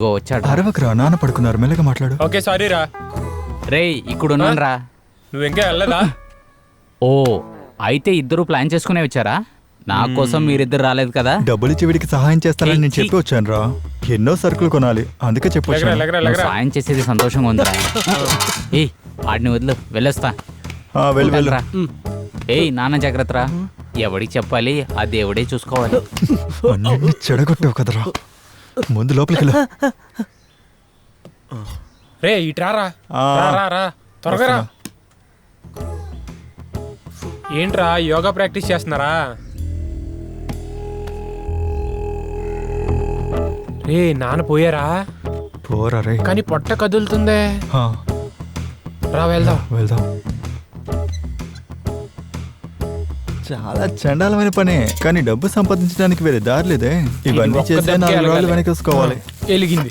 ఇగో వచ్చాడు అరవకరా నాన్న పడుకున్నారు. మెల్లగా మాట్లాడు. ఓకే సారీ రా. రేయ్ ఇక్కడున్నాను రా నువ్వు ఇంకా వెళ్ళదా ఓ అయితే ఇద్దరు ప్లాన్ చేసుకునే వచ్చారా? నా కోసం మీరిద్దరు రాలేదు కదా? డబ్బులు ఇచ్చి వీడికి సహాయం చేస్తానని నేను చెప్పి వచ్చాను రా ఎన్నో సరుకులు కొనాలి. అందుకే చెప్పి సాయం చేసేది సంతోషంగా ఉందిరా. ఏయ్ ఆడిని వదిలు వెళ్ళొస్తా. ఆ, వెళ్ళు వెళ్ళు. రా ఏయ్ నాన్న జాగ్రత్త రా ఎవడికి చెప్పాలి ఆ దేవుడే చూసుకోవాలి. చెడగొట్టావు కదరా. ముందు లోపలికి వెళ్ళు. రే ఇట్రా రా ఆ. రా, రా రా. త్వరగా రా. ఏంట్రా యోగా ప్రాక్టీస్ చేస్తున్నారా? రే నాన్న పోయారా? పోరా రే. కానీ పొట్ట కదులుతుందే. ఆ, రా వెళ్దాం. వెళ్దాం. చాలా చండాలమైన పనే. కానీ డబ్బు సంపాదించడానికి వేరే దారి లేదే. ఇవన్నీ చేస్తే నాలుగు ఎలగాలి. వెనకేసుకోవాలి. వెలిగింది.